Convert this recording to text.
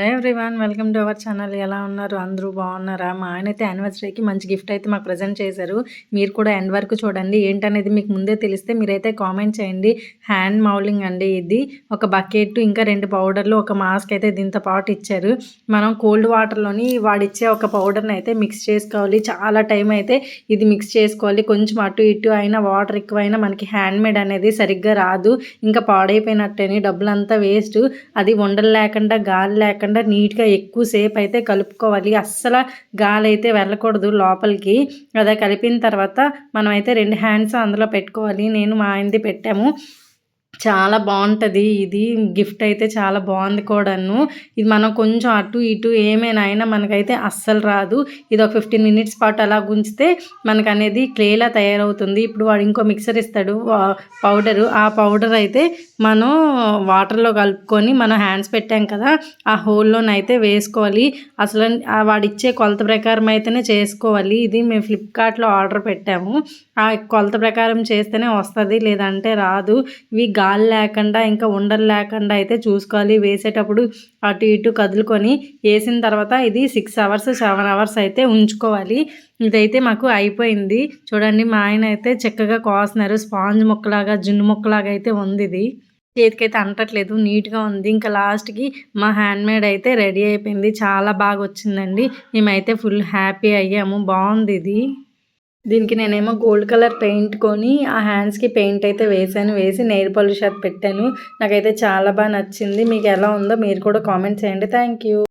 Hello everyone welcome to our channel ఎలా ఉన్నారు? అందరూ బాగున్నారా? మా ఆయన అయితే యానివర్సరీకి మంచి గిఫ్ట్ అయితే మాకు ప్రజెంట్ చేశారు. మీరు కూడా ఎండ్ వరకు చూడండి. ఏంటనేది మీకు ముందే తెలిస్తే మీరైతే కామెంట్ చేయండి. హ్యాండ్ మౌలింగ్ అండి ఇది. ఒక బకెట్ ఇంకా రెండు పౌడర్లు ఒక మాస్క్ అయితే దీంతో పాటు ఇచ్చారు. మనం కోల్డ్ వాటర్లోని వాడిచ్చే ఒక పౌడర్ని అయితే మిక్స్ చేసుకోవాలి. చాలా టైం అయితే ఇది మిక్స్ చేసుకోవాలి. కొంచెం అటు ఇటు అయినా వాటర్ ఎక్కువైనా మనకి హ్యాండ్ మేడ్ అనేది సరిగ్గా రాదు. ఇంకా పాడైపోయినట్టేని డబ్బులంతా వేస్ట్ అది ఉండలు లేకుండా గాలి లేకుండా లేకుండా నీట్గా ఎక్కువసేపు అయితే కలుపుకోవాలి. అస్సలు గాలి అయితే వెళ్ళకూడదు లోపలికి. అదే కలిపిన తర్వాత మనం అయితే రెండు హ్యాండ్స్ అందులో పెట్టుకోవాలి. నేను మా ఆయనది పెట్టాము. చాలా బాగుంటుంది ఇది గిఫ్ట్ అయితే చాలా బాగుంది కూడాను. ఇది మనం కొంచెం అటు ఇటు ఏమైనా అయినా మనకైతే అస్సలు రాదు. ఇది ఒక ఫిఫ్టీన్ మినిట్స్ పాటు అలా గుంచితే మనకు అనేది క్లేలా తయారవుతుంది. ఇప్పుడు వాడు ఇంకో మిక్సర్ ఇస్తాడు పౌడరు. ఆ పౌడర్ అయితే మనం వాటర్లో కలుపుకొని మనం హ్యాండ్స్ పెట్టాం కదా ఆ హోల్లోనైతే వేసుకోవాలి. అసలు వాడిచ్చే కొలత ప్రకారం అయితేనే చేసుకోవాలి. ఇది మేము ఫ్లిప్కార్ట్లో ఆర్డర్ పెట్టాము. ఆ కొలత ప్రకారం చేస్తేనే వస్తుంది లేదంటే రాదు. ఇవి గాలి లేకుండా ఇంకా ఉండలు లేకుండా అయితే చూసుకోవాలి. వేసేటప్పుడు అటు ఇటు కదులుకొని వేసిన తర్వాత ఇది సిక్స్ అవర్స్ సెవెన్ అవర్స్ అయితే ఉంచుకోవాలి. ఇదైతే మాకు అయిపోయింది. చూడండి మా ఆయన అయితే చక్కగా కోస్తున్నారు. స్పాంజ్ ముక్కలాగా జున్ను ముక్కలాగా అయితే ఉంది ఇది. చేతికైతే అంటట్లేదు నీట్గా ఉంది. ఇంకా లాస్ట్కి మా హ్యాండ్ మేడ్ అయితే రెడీ అయిపోయింది. చాలా బాగా వచ్చిందండి. మేమైతే ఫుల్ హ్యాపీ అయ్యాము. బాగుంది ఇది. దీనికి నేనేమో గోల్డ్ కలర్ పెయింట్ కొని ఆ హ్యాండ్స్కి పెయింట్ అయితే వేసాను వేసి నెయిల్ పాలిష్ అది పెట్టాను. నాకైతే చాలా బాగా నచ్చింది. మీకు ఎలా ఉందో మీరు కూడా కామెంట్ చేయండి. థ్యాంక్